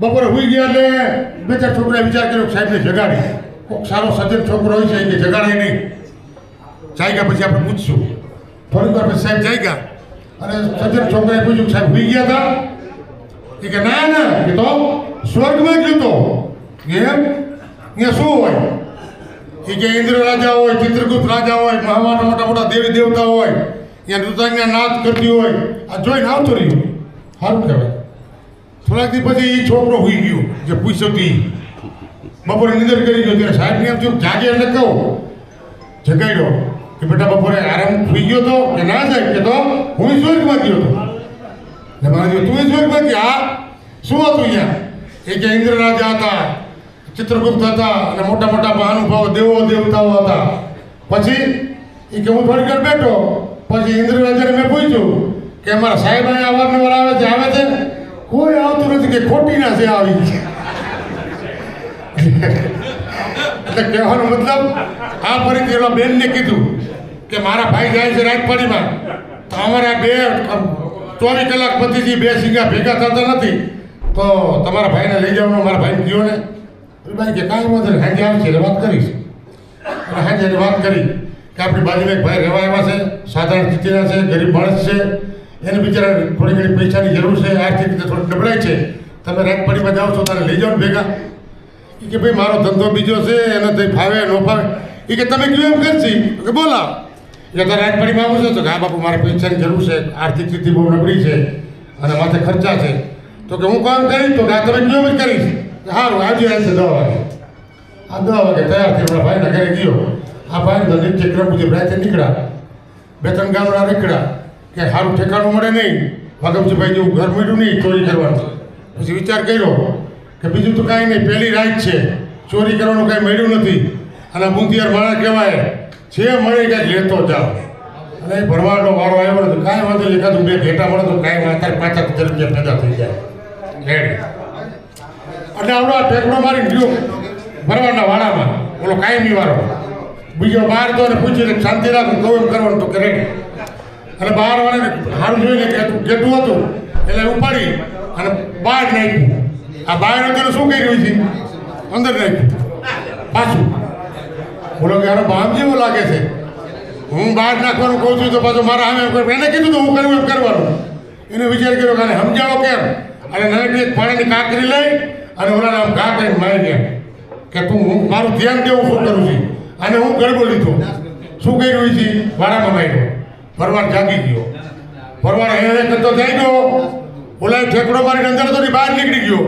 બપોરે હુઈ ગયા એટલે બે ચાર છોકરાએ વિચાર કર્યો કે સાહેબને જગાડી. કોઈક સારો સજ્જન છોકરો હોય છે કે જગાડે નહીં. જાગ્યા પછી આપણે પૂછશું. થોડીક વાર સાહેબ ગયા અને સજ્જન છોકરાએ પૂછ્યું સાહેબ હુઈ ગયા હતા એ કે ના ના. એ તો સ્વર્ગમાં જ તો. એમ? અહીંયા શું હોય? એ કે ઇન્દ્ર રાજા હોય, ચિત્રગુપ્ત રાજા હોય મહામાના મોટા મોટા દેવી દેવતા હોય. ત્યાં નૃત્યજ્ઞા નાચ કરતી હોય. આ જોઈને આવતું રહ્યું. સારું કહેવાય. થોડાક દી પછી એ છોકરો હોઈ ગયો જે પૂછ્યો તી બપોરે નિંદર કરી ગયો ત્યારે સાહેબને એમ થયું જાગે એટલે કહું. જગાડ્યો કે બેટા, બપોરે આરામ સુઈ ગયો તો કે ના જાય કે તો હું સ્વર્ગમાં ગયો તો. ને મારે તું સ્વર્ગમાં કે હા? શું હતું અહીંયા? એ કે ઇન્દ્ર રાજા હતા, ચિત્રગુપ્ત હતા અને મોટા મોટા મહાનુભાવો, દેવો દેવતાઓ હતા. પછી એ કે, હું થોડી વાર બેઠો. પછી ઇન્દ્ર રાજાને મેં પૂછ્યું કે, અમારા સાહેબ અહીંયા અવારનવાર આવે છે આવે છે? કોઈ આવતું નથી કે ખોટી ના છે આવી. એટલે કહેવાનો મતલબ, આ ફરીથી એવા બેનને કીધું કે મારા ભાઈ જાય છે રાજપાડીમાં. તો અમારા બે ચોવીસ કલાક પતિથી બે સિંગા ભેગા થતા નથી. તો તમારા ભાઈને લઈ જવાનું, મારા ભાઈને કયો ને? ભાઈ, કે કાંઈ વાંધો નહીં. હાજે આવશે, એટલે વાત કરીશ. અને હાજે વાત કરી કે આપણી બાજુમાં એક ભાઈ રહેવા આવ્યા છે, સાધારણ સ્થિતિના છે, ગરીબ માણસ છે. એને બિચારા થોડી ઘણી પૈસાની જરૂર છે, આર્થિક રીતે થોડી નબળાઈ છે. તમે રાજપાડીમાં જાઓ છો, તારે લઈ જાઓ ને ભેગા. એ કે ભાઈ, મારો ધંધો બીજો છે, એને તે ફાવે, ન ફાવે. એ કે, તમે કયું એમ કરશી. કે, બોલા. એટલે તારે રાજપાડીમાં આવું છે. તો કે, હા, બાપુ, મારે પૈસાની જરૂર છે, આર્થિક સ્થિતિ બહુ નબળી છે અને માથે ખર્ચા છે. તો કે, હું કામ કરીશ? તો આ તમે કયો કરીશ. સારું આજે આવશે દવા વાગે. આ દવા વાગે તૈયાર થઈ પેલા ભાઈના ઘરે ગયો. આ ભાઈ તો નિત્ય ક્રમ મુજબ રાતે નીકળ્યા. બે ત્રણ ગામડા નીકળ્યા. કે સારું ઠેકાણું મળે નહીં. વાગમજીભાઈ જેવું ઘર મળ્યું નહીં, ચોરી કરવાનું. પછી વિચાર કર્યો કે બીજું તો કાંઈ નહીં, પહેલી રાત છે. ચોરી કરવાનું કાંઈ મળ્યું નથી. અને બુંદિયાર માણસ કહેવાય, જે મળે કાંઈક લેતો જાઓ. અને ભરવાડનો વાળો આવ્યો નથી કાંઈ વાંધો નહીં, એકાદું બે ભેટા મળે તો કાંઈ અત્યારે પાછા હજાર રૂપિયા પેદા થઈ જાય. એટલે આવડો આ ટેકડો મારી ગયો, ભરવાડના વાડામાં. ઓલો કાયમી વાળો બીજો બહાર તો પૂછીને શાંતિ રાખો, કહું એમ કરવાનું તો કરે રેડી. અને બહાર વાળાને સારું જોઈને ગેટું હતું, એટલે ઉપાડી અને બહાર નાખ્યું. આ બહાર અત્યારે શું કર્યું છે? અંદર નાખ્યું. પાછું. બોલો કે આનો બામ જેવો લાગે છે? હું બહાર નાખવાનું કહું છું તો પાછું મારા સામે એને કીધું તો હું કરું એમ કરવાનું. એને વિચાર કર્યો કે આને સમજાવો કેમ? અને એક પાણીની કાંકરી લઈ અને ઓલાને આમ ઘા કરીને મારી ગયા કે તું, હું મારું ધ્યાન કેવું શું કરું છું? અને હું ગરબો લીધો. શું કર્યું છે? વારામાં માર્યો. ભરવાડ જાગી ગયો. ભરવાડ હે કરતો થઈ ગયો. ઓલા ઠેકડો મારીને અંદર તો બહાર નીકળી ગયો.